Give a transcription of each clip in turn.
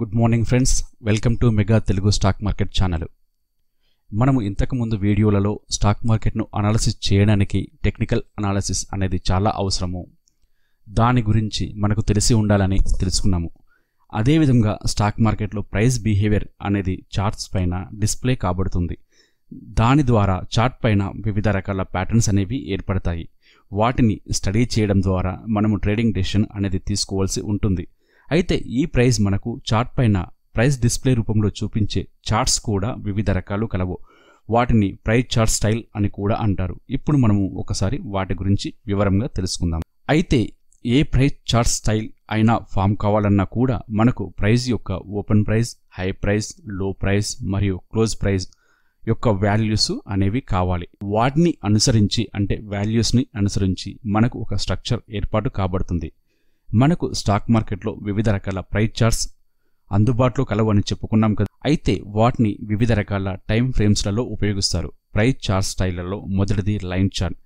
Good morning friends welcome to mega Telugu stock market channel మనము ఇంతకుముందు వీడియోలలో stock మార్కెట్ను అనాలసిస్ చేయడానికి టెక్నికల్ అనాలసిస్ అనేది చాలా అవసరము. దాని గురించి మనకు తెలిసి ఉండాలని తెలుసుకున్నాము. అదేవిధంగా స్టాక్ మార్కెట్లో ప్రైస్ బిహేవియర్ అనేది చార్ట్స్ పైన డిస్ప్లే కాబడుతుంది. దాని ద్వారా చార్ట్ పైన వివిధ రకాల ప్యాటర్న్స్ అనేవి ఏర్పడతాయి. వాటిని స్టడీ చేయడం ద్వారా మనము ట్రేడింగ్ డెసిషన్ అనేది తీసుకోవాల్సి ఉంటుంది. అయితే ఈ ప్రైజ్ మనకు చార్ట్ పైన ప్రైస్ డిస్ప్లే రూపంలో చూపించే చార్ట్స్ కూడా వివిధ రకాలు కలవు. వాటిని ప్రైస్ చార్ట్ స్టైల్ అని కూడా అంటారు. ఇప్పుడు మనము ఒకసారి వాటి గురించి వివరంగా తెలుసుకుందాం. అయితే ఏ ప్రైస్ చార్ట్ స్టైల్ అయినా ఫామ్ కావాలన్నా కూడా మనకు ప్రైజ్ యొక్క open price high price low price మరియు క్లోజ్ ప్రైస్ యొక్క వాల్యూస్ అనేవి కావాలి. వాటిని అనుసరించి అంటే వాల్యూస్ని అనుసరించి మనకు ఒక స్ట్రక్చర్ ఏర్పాటు కాబడుతుంది. మనకు స్టాక్ మార్కెట్లో వివిధ రకాల ప్రైస్ చార్ట్స్ అందుబాటులో కలవని చెప్పుకున్నాం కదా. అయితే వాటిని వివిధ రకాల టైం ఫ్రేమ్స్లలో ఉపయోగిస్తారు. ప్రైస్ చార్ట్ స్టైళ్ళలో మొదటిది లైన్ చార్ట్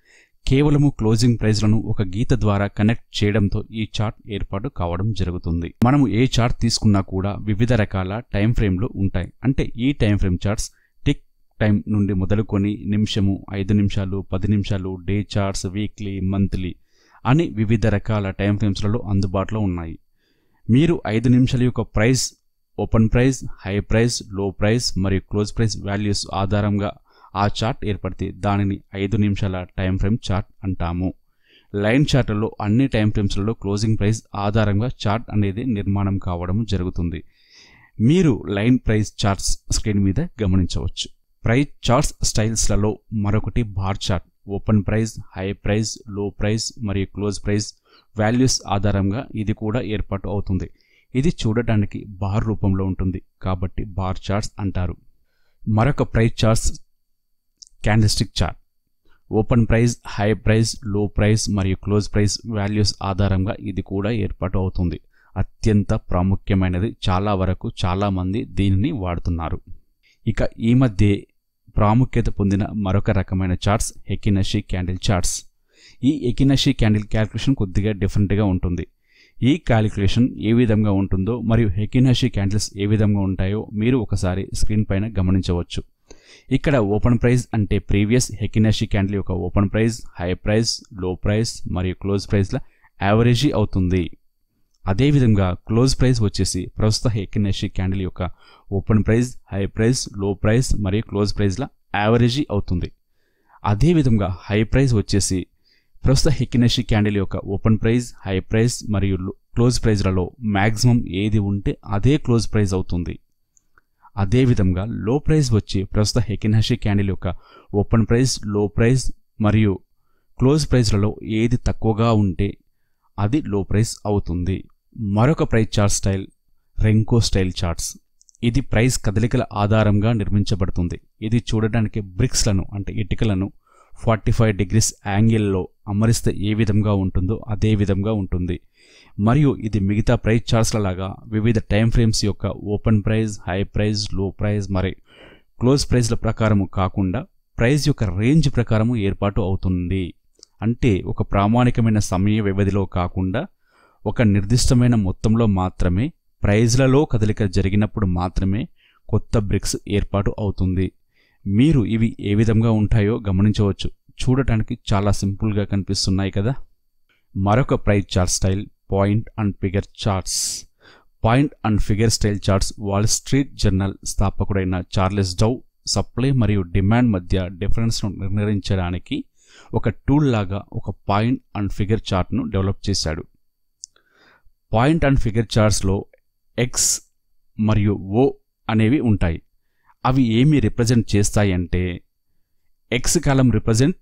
కేవలము క్లోజింగ్ ప్రైజ్లను ఒక గీత ద్వారా కనెక్ట్ చేయడంతో ఈ చార్ట్ ఏర్పాటు కావడం జరుగుతుంది. మనము ఏ చార్ట్ తీసుకున్నా కూడా వివిధ రకాల టైం ఫ్రేమ్లు ఉంటాయి. అంటే ఈ time frame charts tick time నుండి మొదలుకొని నిమిషము ఐదు నిమిషాలు పది నిమిషాలు డే చార్ట్స్ వీక్లీ మంత్లీ అని వివిధ రకాల టైం ఫ్రేమ్స్లలో అందుబాటులో ఉన్నాయి. మీరు ఐదు నిమిషాల యొక్క price open price high price low price మరియు క్లోజ్ ప్రైస్ వాల్యూస్ ఆధారంగా ఆ చార్ట్ ఏర్పడితే దానిని ఐదు నిమిషాల టైం ఫ్రేమ్ చార్ట్ అంటాము. లైన్ చార్ట్లలో అన్ని టైం ఫ్రేమ్స్లలో క్లోజింగ్ ప్రైస్ ఆధారంగా చార్ట్ అనేది నిర్మాణం కావడం జరుగుతుంది. మీరు లైన్ ప్రైస్ చార్ట్స్ స్క్రీన్ మీద గమనించవచ్చు. ప్రైస్ చార్ట్స్ స్టైల్స్లలో మరొకటి bar chart. Open price high price low price మరియు క్లోజ్ ప్రైస్ వాల్యూస్ ఆధారంగా ఇది కూడా ఏర్పాటు అవుతుంది. ఇది చూడటానికి బార్ రూపంలో ఉంటుంది కాబట్టి బార్ చార్ట్స్ అంటారు. మరొక price charts candlestick chart. Open price high price low price మరియు క్లోజ్ ప్రైస్ వాల్యూస్ ఆధారంగా ఇది కూడా ఏర్పాటు అవుతుంది. అత్యంత ప్రాముఖ్యమైనది చాలా వరకు చాలామంది దీనిని వాడుతున్నారు. ఇక ఈ మధ్య ప్రాముఖ్యత పొందిన మరొక రకమైన చార్ట్స్ ఎకినషి క్యాండిల్ చార్ట్స్. ఈ ఎకినషి క్యాండిల్ క్యాలిక్యులేషన్ కొద్దిగా డిఫరెంట్గా ఉంటుంది. ఈ క్యాలిక్యులేషన్ ఏ విధంగా ఉంటుందో మరియు హెకినషి క్యాండిల్స్ ఏ విధంగా ఉంటాయో మీరు ఒకసారి స్క్రీన్ పైన గమనించవచ్చు. ఇక్కడ ఓపెన్ ప్రైస్ అంటే ప్రీవియస్ హెకినషి క్యాండిల్ యొక్క open price high price low price మరియు క్లోజ్ ప్రైస్ల యావరేజీ అవుతుంది. అదేవిధంగా క్లోజ్ ప్రైస్ వచ్చేసి ప్రస్తుత హెకినషి క్యాండిల్ యొక్క open price high price low price మరియు క్లోజ్ ప్రైస్ల యావరేజీ అవుతుంది. అదేవిధంగా హై ప్రైస్ వచ్చేసి ప్రస్తుత హెకినషి క్యాండిల్ యొక్క ఓపెన్ ప్రైస్ హై ప్రైస్ మరియు క్లోజ్ ప్రైజ్లలో మ్యాక్సిమం ఏది ఉంటే అదే క్లోజ్ ప్రైస్ అవుతుంది. అదేవిధంగా లో ప్రైస్ వచ్చి ప్రస్తుత హెకినషి క్యాండిల్ యొక్క ఓపెన్ ప్రైస్లో ప్రైస్ మరియు క్లోజ్ ప్రైస్లలో ఏది తక్కువగా ఉంటే అది లో ప్రైస్ అవుతుంది. మరొక price chart style renko style charts. ఇది ప్రైస్ కదలికల ఆధారంగా నిర్మించబడుతుంది. ఇది చూడడానికి బ్రిక్స్లను అంటే ఇటుకలను ఫార్టీ ఫైవ్ డిగ్రీస్ యాంగిల్లో అమరిస్తే ఏ విధంగా ఉంటుందో అదే విధంగా ఉంటుంది. మరియు ఇది మిగతా ప్రైస్ చార్ట్స్ల లాగా వివిధ టైం ఫ్రేమ్స్ యొక్క open price high price low price మరి క్లోజ్ ప్రైస్ల ప్రకారము కాకుండా ప్రైస్ యొక్క రేంజ్ ప్రకారము ఏర్పాటు అవుతుంది. అంటే ఒక ప్రామాణికమైన సమయ వ్యవధిలో కాకుండా ఒక నిర్దిష్టమైన మొత్తంలో మాత్రమే ప్రైజ్లలో కదలిక జరిగినప్పుడు మాత్రమే కొత్త బ్రిక్స్ ఏర్పాటు అవుతుంది. మీరు ఇవి ఏ విధంగా ఉంటాయో గమనించవచ్చు. చూడటానికి చాలా సింపుల్గా కనిపిస్తున్నాయి కదా? మరొక price chart style point and figure charts. Point and figure style charts Wall Street Journal స్థాపకుడైన Charles Dow supply మరియు డిమాండ్ మధ్య డిఫరెన్స్ను నిర్ణయించడానికి ఒక టూల్ లాగా ఒక పాయింట్ అండ్ ఫిగర్ చార్ట్ను డెవలప్ చేశాడు. పాయింట్ అండ్ ఫిగర్ చార్ట్స్లో ఎక్స్ మరియు ఓ అనేవి ఉంటాయి. అవి ఏమి రిప్రజెంట్ చేస్తాయి అంటే X column represent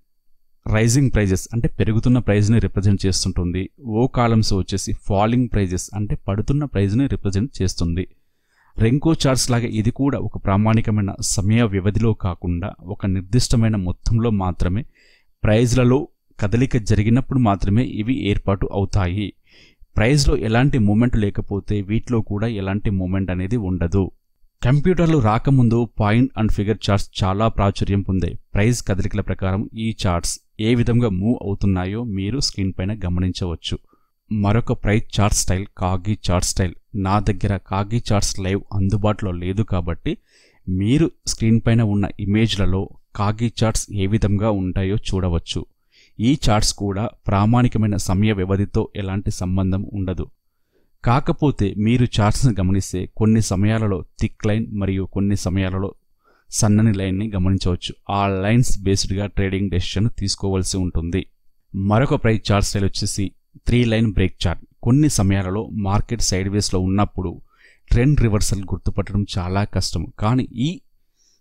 rising prices అంటే పెరుగుతున్న ప్రైజ్ని రిప్రజెంట్ చేస్తుంటుంది. ఓ కాలమ్స్ వచ్చేసి ఫాలింగ్ ప్రైజెస్ అంటే పడుతున్న ప్రైజ్ని రిప్రజెంట్ చేస్తుంది. రెంకో చార్ట్స్ లాగా ఇది కూడా ఒక ప్రామాణికమైన సమయ వ్యవధిలో కాకుండా ఒక నిర్దిష్టమైన మొత్తంలో మాత్రమే ప్రైజ్లలో కదలిక జరిగినప్పుడు మాత్రమే ఇవి ఏర్పాటు అవుతాయి. ప్రైజ్లో ఎలాంటి మూమెంట్ లేకపోతే వీటిలో కూడా ఎలాంటి మూమెంట్ అనేది ఉండదు. కంప్యూటర్లు రాకముందు పాయింట్ అండ్ ఫిగర్ చార్ట్స్ చాలా ప్రాచుర్యం పొందాయి. ప్రైజ్ కదలికల ప్రకారం ఈ చార్ట్స్ ఏ విధంగా మూవ్ అవుతున్నాయో మీరు స్క్రీన్ పైన గమనించవచ్చు. మరొక price chart style Kagi chart style. నా దగ్గర కాగి చార్ట్స్ లైవ్ అందుబాటులో లేదు కాబట్టి మీరు స్క్రీన్ పైన ఉన్న ఇమేజ్లలో కాగి చార్ట్స్ ఏ విధంగా ఉంటాయో చూడవచ్చు. ఈ చార్ట్స్ కూడా ప్రామాణికమైన సమయ వ్యవధితో ఎలాంటి సంబంధం ఉండదు. కాకపోతే మీరు చార్ట్స్ని గమనిస్తే కొన్ని సమయాలలో థిక్ లైన్ మరియు కొన్ని సమయాలలో సన్నని లైన్ని గమనించవచ్చు. ఆ లైన్స్ బేస్డ్గా ట్రేడింగ్ డెసిషన్ తీసుకోవాల్సి ఉంటుంది. మరొక ప్రైస్ చార్ట్ స్టైల్ వచ్చేసి త్రీ లైన్ బ్రేక్ చార్ట్. కొన్ని సమయాలలో మార్కెట్ సైడ్ వేస్లో ఉన్నప్పుడు ట్రెండ్ రివర్సల్ గుర్తుపట్టడం చాలా కష్టం. కానీ ఈ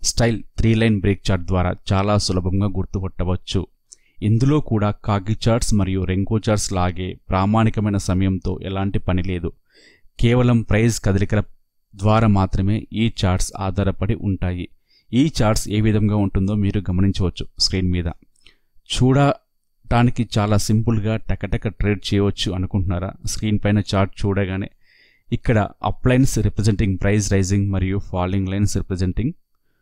style three line break chart ద్వారా చాలా సులభంగా గుర్తుపట్టవచ్చు. ఇందులో కూడా కాకి చార్ట్స్ మరియు రెంకో చార్ట్స్ లాగే ప్రామాణికమైన సమయంతో ఎలాంటి పని లేదు. కేవలం ప్రైజ్ కదలికల ద్వారా మాత్రమే ఈ చార్ట్స్ ఆధారపడి ఉంటాయి. ఈ చార్ట్స్ ఏ విధంగా ఉంటుందో మీరు గమనించవచ్చు స్క్రీన్ మీద. చూడటానికి చాలా సింపుల్గా టకటక ట్రేడ్ చేయవచ్చు అనుకుంటున్నారా? స్క్రీన్ పైన చార్ట్ చూడగానే ఇక్కడ up lines representing price rising మరియు falling lines representing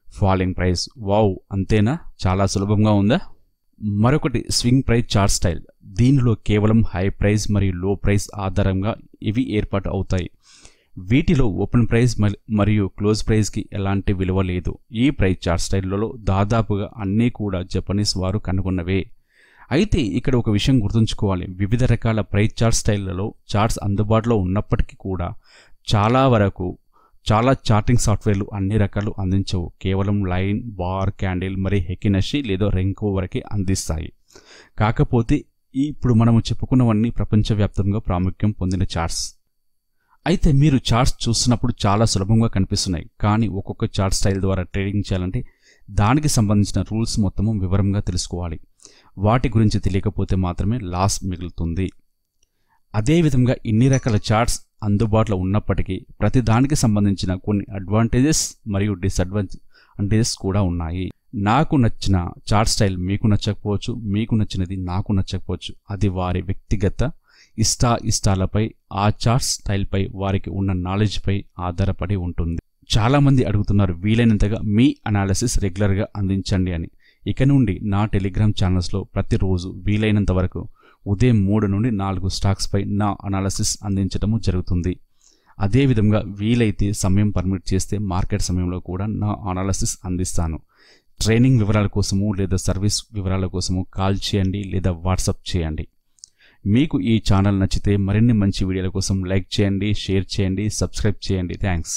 falling price wow! అంతేనా? చాలా సులభంగా ఉందా? మరొకటి స్వింగ్ ప్రైస్ చార్ట్ స్టైల్. దీనిలో కేవలం హై ప్రైస్ మరియు లో ప్రైస్ ఆధారంగా ఇవి ఏర్పాటు అవుతాయి. వీటిలో ఓపెన్ ప్రైస్ మరియు క్లోజ్ ప్రైస్కి ఎలాంటి విలువ లేదు. ఈ ప్రైస్ చార్ట్ స్టైల్లో దాదాపుగా అన్నీ కూడా జపనీస్ వారు కనుగొన్నవే. అయితే ఇక్కడ ఒక విషయం గుర్తుంచుకోవాలి. వివిధ రకాల ప్రైస్ చార్ట్ స్టైళ్ళలో చార్ట్స్ అందుబాటులో ఉన్నప్పటికీ కూడా చాలా వరకు చాలా చార్టింగ్ సాఫ్ట్వేర్లు అన్ని రకాలు అందించవు. కేవలం లైన్ బార్ క్యాండిల్ మరి హెకినషి లేదా రెంకో వరకే అందిస్తాయి. కాకపోతే ఇప్పుడు మనము చెప్పుకున్నవన్నీ ప్రపంచవ్యాప్తంగా ప్రాముఖ్యం పొందిన చార్ట్స్ అయితే మీరు చార్ట్స్ చూస్తున్నప్పుడు చాలా సులభంగా కనిపిస్తున్నాయి. కానీ ఒక్కొక్క చార్ట్ స్టైల్ ద్వారా ట్రేడింగ్ చేయాలంటే దానికి సంబంధించిన రూల్స్ మొత్తము వివరంగా తెలుసుకోవాలి. వాటి గురించి తెలియకపోతే మాత్రమే లాస్ మిగులుతుంది. అదేవిధంగా ఇన్ని రకాల చార్ట్స్ అందుబాటులో ఉన్నప్పటికీ ప్రతి దానికి సంబంధించిన కొన్ని అడ్వాంటేజెస్ మరియు డిసడ్వాంటేజెస్ కూడా ఉన్నాయి. నాకు నచ్చిన చార్ట్ స్టైల్ మీకు నచ్చకపోవచ్చు మీకు నచ్చినది నాకు నచ్చకపోవచ్చు. అది వారి వ్యక్తిగత ఇష్టా ఇష్టాలపై ఆ చార్ట్ స్టైల్పై వారికి ఉన్న నాలెడ్జ్పై ఆధారపడి ఉంటుంది. చాలామంది అడుగుతున్నారు వీలైనంతగా మీ అనాలిసిస్ రెగ్యులర్గా అందించండి అని. ఇక నుండి నా టెలిగ్రామ్ ఛానల్స్లో ప్రతిరోజు వీలైనంత వరకు ఉదయం మూడు నుండి నాలుగు స్టాక్స్పై నా అనాలసిస్ అందించడము జరుగుతుంది. అదేవిధంగా వీలైతే సమయం పర్మిట్ చేస్తే మార్కెట్ సమయంలో కూడా నా అనాలసిస్ అందిస్తాను. ట్రైనింగ్ వివరాల కోసము లేదా సర్వీస్ వివరాల కోసము కాల్ చేయండి లేదా వాట్సాప్ చేయండి. మీకు ఈ ఛానల్ నచ్చితే మరిన్ని మంచి వీడియోల కోసం లైక్ చేయండి షేర్ చేయండి సబ్స్క్రైబ్ చేయండి. థ్యాంక్స్